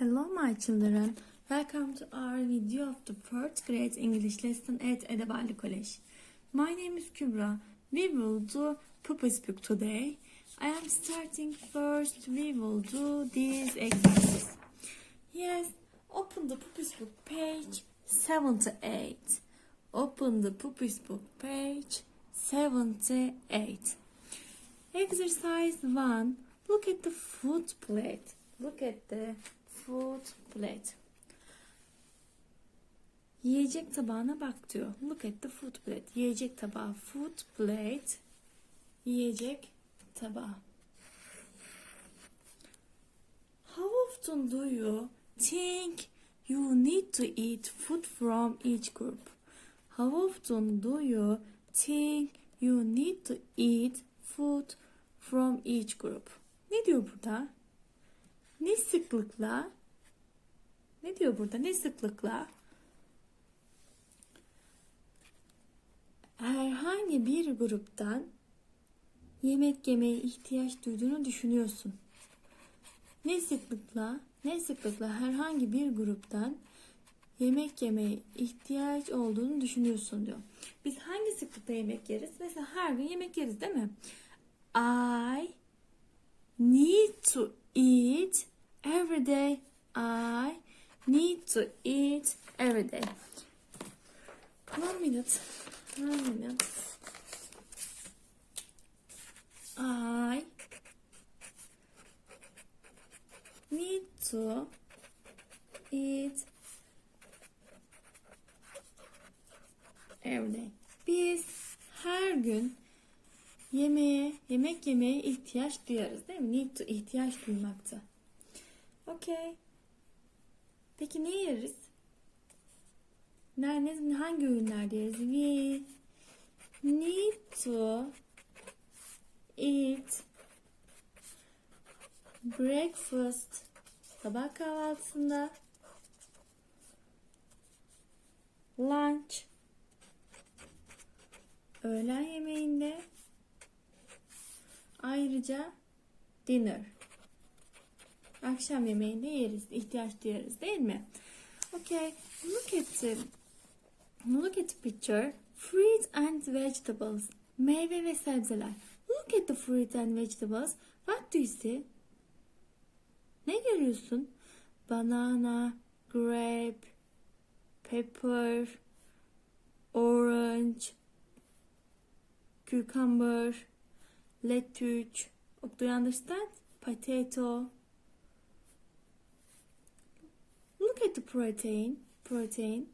Hello, my children. Welcome to our video of the first grade English lesson at Edebali College. My name is Kübra. We will do Puppies Book today. I am starting first. We will do this exercise. Yes, open the Puppies Book page 78. Open the Puppies Book page 78. Exercise 1. Look at the food plate. Look at the food plate. Yiyecek tabağına bak diyor. Look at the food plate. Yiyecek tabağı. Food plate. Yiyecek tabağı. How often do you think you need to eat food from each group? How often do you think you need to eat food from each group? Ne diyor burada? Ne sıklıkla? Ne diyor burada? Ne sıklıkla? Herhangi bir gruptan yemek yemeye ihtiyaç duyduğunu düşünüyorsun. Ne sıklıkla, ne sıklıkla herhangi bir gruptan yemek yemeye ihtiyaç olduğunu düşünüyorsun diyor. Biz hangi sıklıkta yemek yeriz? Mesela her gün yemek yeriz değil mi? I need to eat every day. I need to eat every day. One minute. One minute. I need to eat every day. Biz her gün yemeğe, yemek yemeye ihtiyaç duyarız değil mi? Need to ihtiyaç duymakta. Okay. Peki ne yeriz? Nerede, hangi öğünlerde yeriz? We need to eat breakfast sabah kahvaltısında lunch öğlen yemeğinde ayrıca dinner akşam yemeğinde yeriz ihtiyaç duyarız değil mi? Okay look at the look at the picture. Fruit and vegetables. Meyve ve sebzeler. Look at the fruit and vegetables. What do you see? Ne görüyorsun? Banana grape pepper orange cucumber lettuce. Do you understand? Potato look at the protein protein.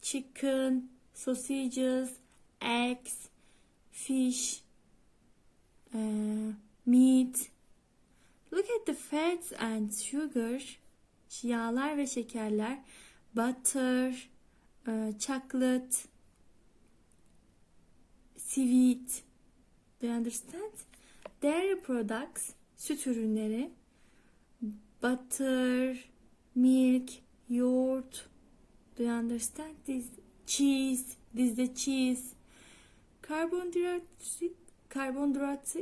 Chicken sausages eggs fish uh, meat. Look at the fats and sugar. Yağlar ve şekerler. Butter uh, chocolate sweet. Do you understand? Dairy products süt ürünleri. Butter milk yoğurt. Do you understand this? Cheese. This the cheese. Karbonhidrat karbonhidrat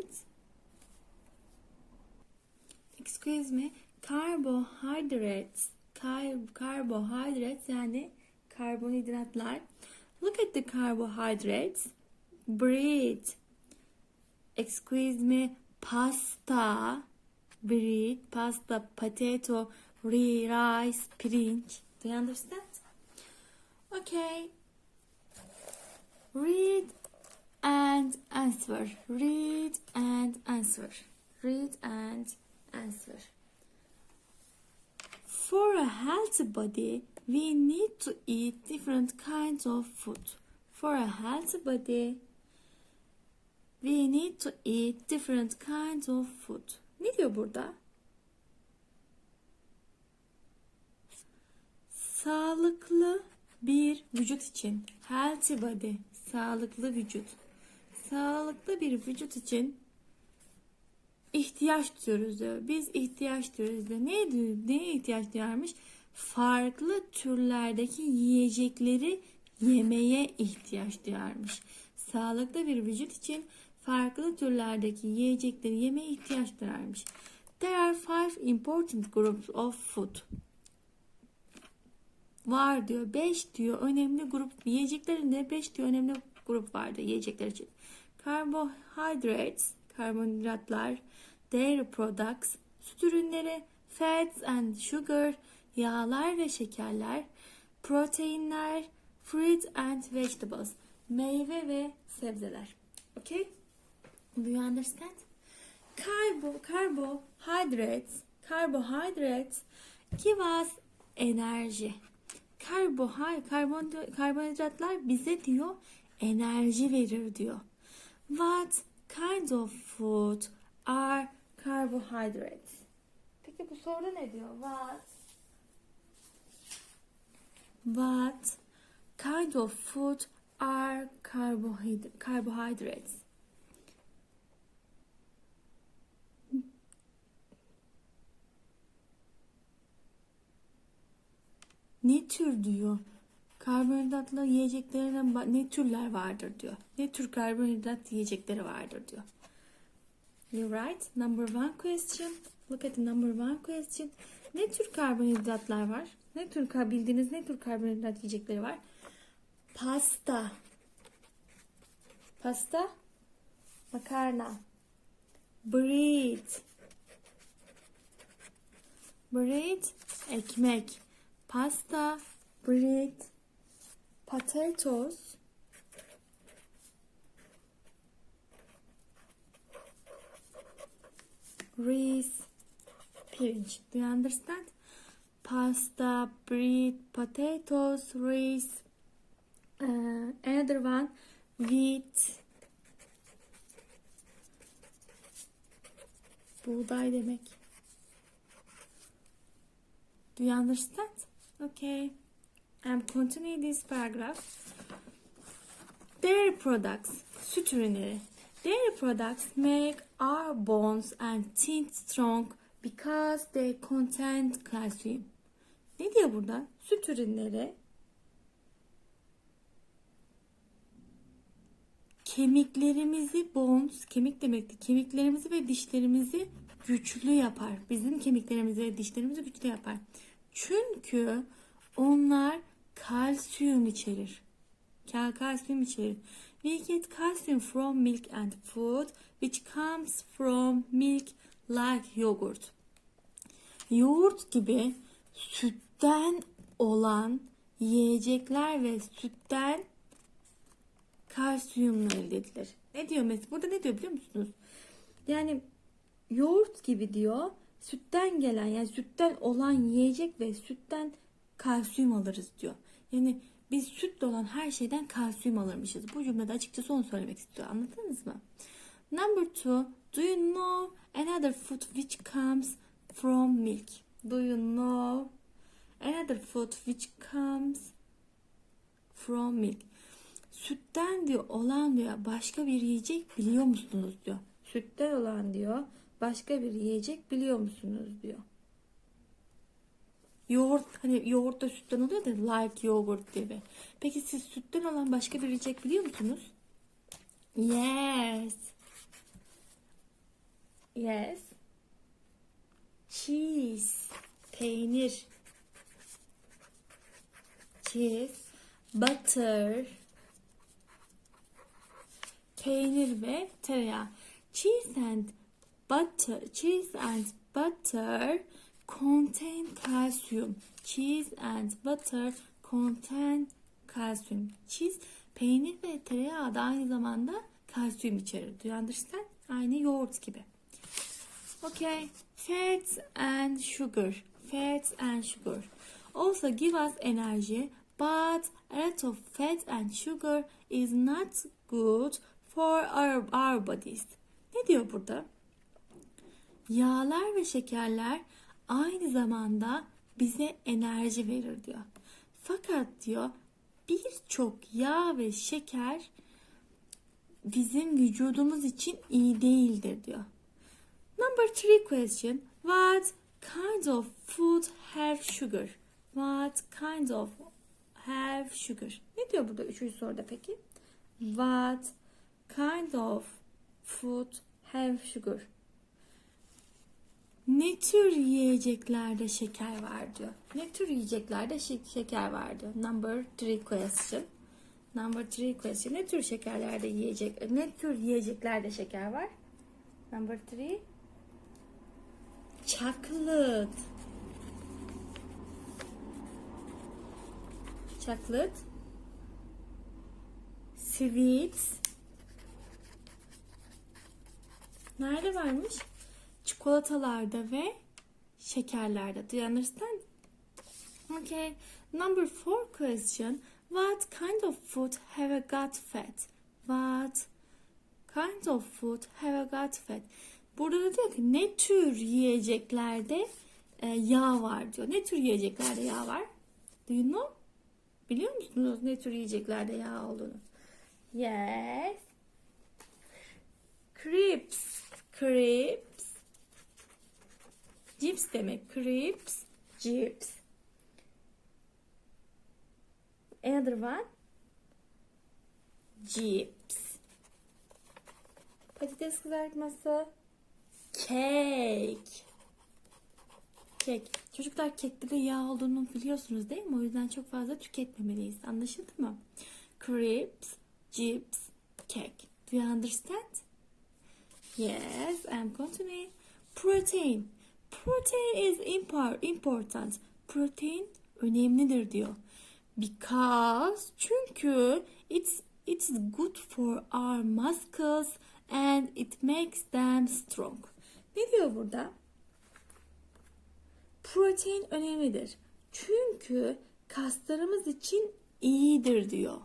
excuse me. Carbohydrates. Carbohydrates yani karbonhidratlar. Look at the carbohydrates. Bread. Excuse me. Pasta. Bread pasta potato rice pirinç do you understand? Okay. Read and answer. Read and answer. Read and answer. For a healthy body we need to eat different kinds of food. For a healthy body we need to eat different kinds of food. Ne diyor burada sağlıklı bir vücut için healthy body sağlıklı vücut sağlıklı bir vücut için ihtiyaç duyuyoruz diyor. Biz ihtiyaç duyuyoruz diyor. Ne diyor? Neye ihtiyaç duyarmış? Farklı türlerdeki yiyecekleri yemeye ihtiyaç duyarmış. Sağlıklı bir vücut için farklı türlerdeki yiyecekleri yemeye ihtiyaç duyarmış. There are five important groups of food. Var diyor. 5 diyor önemli grup yiyeceklerinde 5 diyor önemli grup vardı yiyecekler için. Carbohydrates, karbonhidratlar, dairy products, süt ürünleri, fats and sugar, yağlar ve şekerler, proteinler, fruit and vegetables, meyve ve sebzeler. Okay? Do you understand? Carbo, carbohydrates, carbohydrates give enerji. Karbohay, karbon, karbonhidratlar bize diyor enerji verir diyor. What kind of food are carbohydrates? Peki bu soruda ne diyor? What What kind of food are carbohyd- carbohydrates? Ne tür diyor? Karbonhidratlı yiyeceklerine ne türler vardır diyor. Ne tür karbonhidrat yiyecekleri vardır diyor. You right. Number one question. Look at the number one question. Ne tür karbonhidratlar var? Ne tür bildiğiniz ne tür karbonhidrat yiyecekleri var? Pasta. Pasta. Makarna. Bread. Bread. Ekmek. Pasta. Bread. Potatoes. Rice. Pirinç. Do you understand? Pasta, bread, potatoes, rice. Uh, another one, wheat. Buğday demek. Do you understand? Okay. I'm continuing this paragraph. Dairy products, süt ürünleri. Dairy products make our bones and teeth strong because they contain calcium. Ne diyor burada? Süt ürünleri kemiklerimizi bones, kemik demekti. Kemiklerimizi ve dişlerimizi güçlü yapar. Bizim kemiklerimizi ve dişlerimizi güçlü yapar. Çünkü onlar kalsiyum içerir. Kal kalsiyum içerir. We get calcium from milk and food which comes from milk like yogurt. Yoğurt gibi sütten olan yiyecekler ve sütten kalsiyumla elde edilir. Ne diyor mesela? Burada ne diyor biliyor musunuz? Yani yoğurt gibi diyor. Sütten gelen yani sütten olan yiyecek ve sütten kalsiyum alırız diyor. Yani biz sütle olan her şeyden kalsiyum alırmışız. Bu cümlede açıkçası onu söylemek istiyor. Anladınız mı? Number two, do you know another food which comes from milk? Do you know another food which comes from milk? Sütten diyor olan diyor başka bir yiyecek biliyor musunuz diyor. Sütten olan diyor başka bir yiyecek biliyor musunuz diyor. Yoğurt hani yoğurt da sütten oluyor da like yogurt gibi. Peki siz sütten olan başka bir yiyecek biliyor musunuz? Yes. Yes. Cheese. Peynir. Cheese. Butter. Peynir ve tereyağı. Cheese and butter. Cheese and butter contain calcium. Cheese and butter contain calcium. Cheese, peynir ve tereyağı da aynı zamanda kalsiyum içerir. Understand? Aynı yoğurt gibi. Okay. Fats and sugar. Fats and sugar. Also give us energy, but a lot of fat and sugar is not good for our, our bodies. Ne diyor burada? Yağlar ve şekerler aynı zamanda bize enerji verir diyor. Fakat diyor birçok yağ ve şeker bizim vücudumuz için iyi değildir diyor. Number three question. What kind of food have sugar? What kind of have sugar? Ne diyor burada üçüncü soruda peki? What kind of food have sugar? Ne tür yiyeceklerde şeker var diyor. Ne tür yiyeceklerde şe- şeker var diyor. Number three question. Number three question. Ne tür şekerlerde yiyecek, ne tür yiyeceklerde şeker var? Number three. Chocolate. Chocolate. Sweets. Nerede varmış? Çikolatalarda ve şekerlerde. Do you understand? Okay. Number four question. What kind of food have a got fat? What kind of food have a got fat? Burada da diyor ki ne tür yiyeceklerde e, yağ var diyor. Ne tür yiyeceklerde yağ var? Do you know? Biliyor musunuz ne tür yiyeceklerde yağ olduğunu? Yes. Crips. Crips. Cips demek. Crips. Cips. Another one. Cips. Patates kızartması. Cake. Kek. Çocuklar kekte de yağ olduğunu biliyorsunuz değil mi? O yüzden çok fazla tüketmemeliyiz. Anlaşıldı mı? Crepes, chips, cake. Do you understand? Yes, I'm continuing. Protein. Protein is important. Protein önemlidir diyor. Because çünkü it's it's good for our muscles and it makes them strong. Ne diyor burada? Protein önemlidir. Çünkü kaslarımız için iyidir diyor.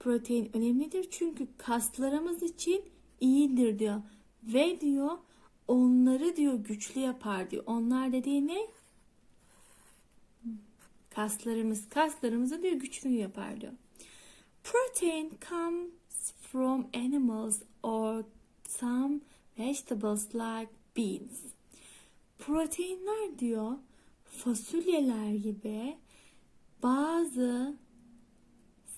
Protein önemlidir çünkü kaslarımız için iyidir diyor. Ve diyor onları diyor güçlü yapar diyor. Onlar dediği ne? Kaslarımız, kaslarımızı diyor güçlü yapar diyor. Protein comes from animals or some vegetables like beans. Proteinler diyor fasulyeler gibi bazı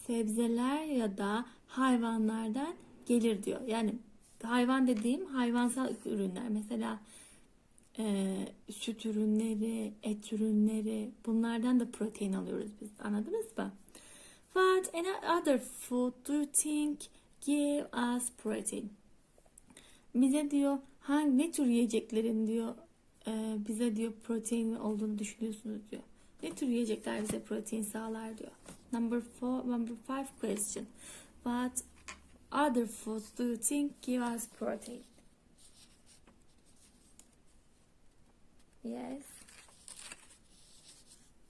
sebzeler ya da hayvanlardan gelir diyor. Yani hayvan dediğim hayvansal ürünler. Mesela e, süt ürünleri, et ürünleri bunlardan da protein alıyoruz biz. Anladınız mı? What other food do you think give us protein? Bize diyor hangi ne tür yiyeceklerin diyor e, bize diyor protein olduğunu düşünüyorsunuz diyor. Ne tür yiyecekler bize protein sağlar diyor. Number four, number five question. What other foods do you think give us protein? Yes.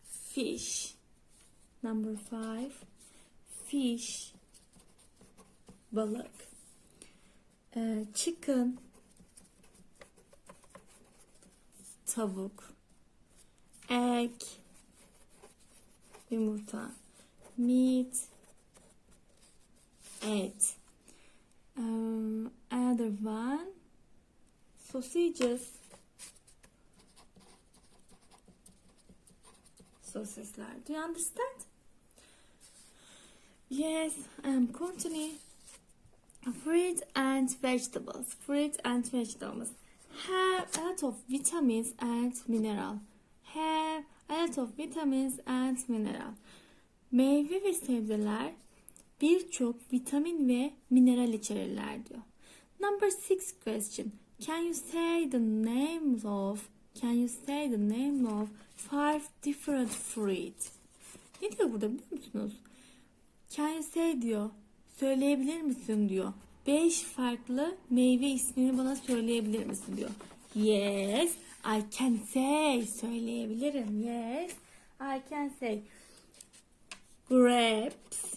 Fish. Number five. Fish. Balık. Ee, chicken. Tavuk. Egg. Yumurta. Meat. Et. Um, another one. Sausages. Sosisler. Do you understand? Yes, I'm continuing. Fruit and vegetables. Fruit and vegetables have a lot of vitamins and mineral. Have a lot of vitamins and mineral. Meyve ve sebzeler birçok vitamin ve mineral içerirler diyor. Number six question. Can you say the names of Can you say the name of five different fruit? Ne diyor burada biliyor musunuz? Can you say diyor. Söyleyebilir misin diyor. Beş farklı meyve ismini bana söyleyebilir misin diyor. Yes, I can say. Söyleyebilirim. Yes, I can say. Grapes.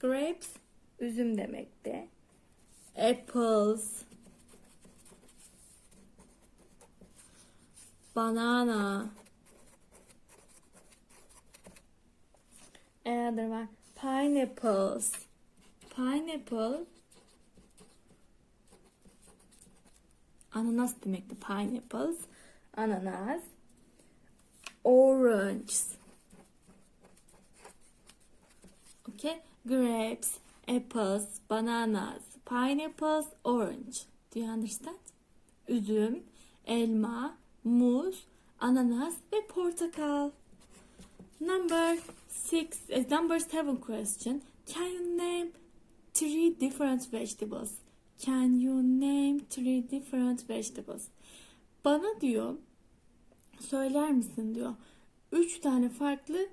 Grapes üzüm demekti. Apples. Banana. Another one. Pineapples. Pineapple. Ananas demekti. Pineapples. Ananas. Oranges. Okay. Grapes, apples, bananas, pineapples, orange. Do you understand? üzüm, elma, muz, ananas ve portakal. Number six, uh, number seven question. Can you name three different vegetables? Can you name three different vegetables? Bana diyor, söyler misin diyor. Üç tane farklı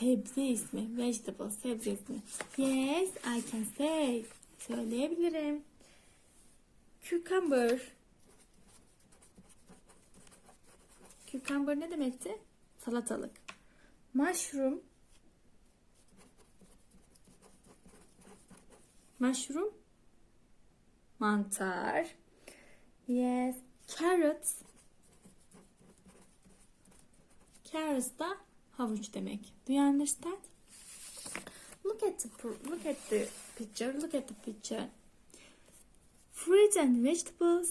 sebze ismi. Vegetable, sebze ismi. Yes, I can say. Söyleyebilirim. Cucumber. Cucumber ne demekti? Salatalık. Mushroom. Mushroom. Mantar. Yes. Carrots. Carrots da havuç demek. Do you understand? Look at the look at the picture. Look at the picture. Fruits and vegetables.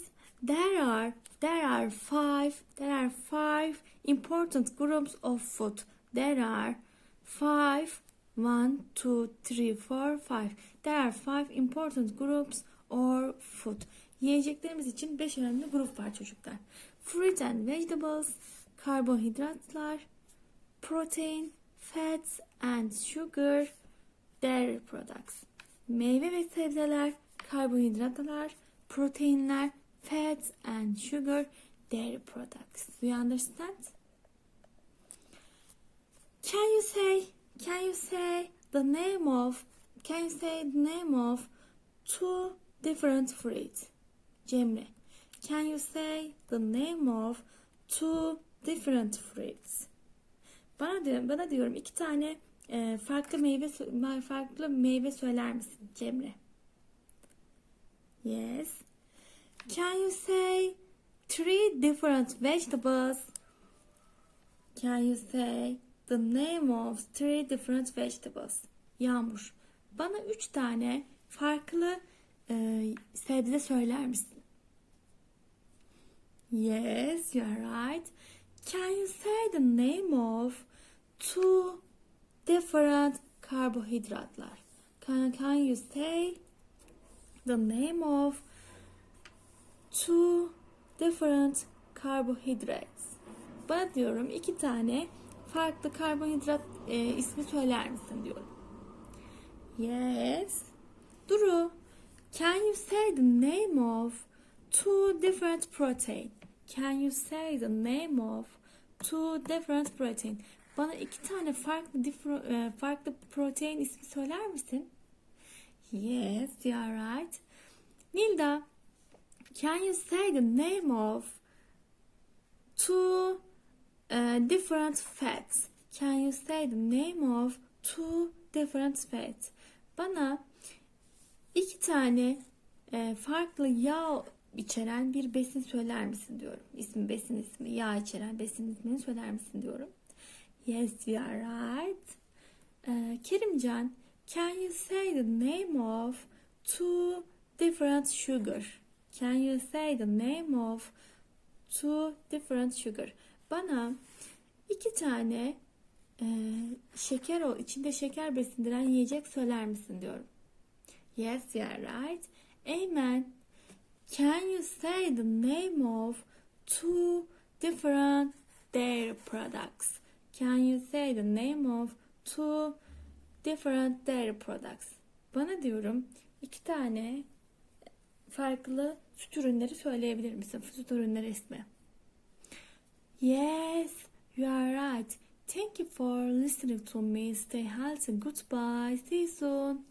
There are there are five there are five important groups of food. There are five one two three four five. There are five important groups or food. Yiyeceklerimiz için beş önemli grup var çocuklar. Fruit and vegetables, karbonhidratlar, protein, fats and sugar, dairy products. Meyve ve sebzeler, karbonhidratlar, proteinler, fats and sugar, dairy products. Do you understand? Can you say can you say the name of can you say the name of two different fruits? Cemre. Can you say the name of two different fruits? Bana diyorum, bana diyorum iki tane e, farklı meyve farklı meyve söyler misin Cemre? Yes. Can you say three different vegetables? Can you say the name of three different vegetables? Yağmur. Bana üç tane farklı e, sebze söyler misin? Yes, you are right. Can you say the name of two different carbohydratlar? Can, can you say the name of two different carbohydrates? Bana diyorum iki tane farklı karbonhidrat e, ismi söyler misin diyorum. Yes. Duru, can you say the name of two different protein? Can you say the name of two different protein? Bana iki tane farklı differ- e, farklı protein ismi söyler misin? Yes, you are right. Nilda, can you say the name of two uh, different fats? Can you say the name of two different fats? Bana iki tane e, farklı yağ içeren bir besin söyler misin diyorum. İsmi besin ismi, yağ içeren besin ismini söyler misin diyorum. Yes, you are right. E, Kerimcan, can you say the name of two different sugar? Can you say the name of two different sugar? Bana iki tane e, şeker o içinde şeker besindiren yiyecek söyler misin diyorum. Yes, you are right. Amen. Can you say the name of two different dairy products? Can you say the name of two different dairy products? Bana diyorum iki tane farklı süt ürünleri söyleyebilir misin? Süt ürünleri ismi. Yes, you are right. Thank you for listening to me. Stay healthy. Goodbye. See you soon.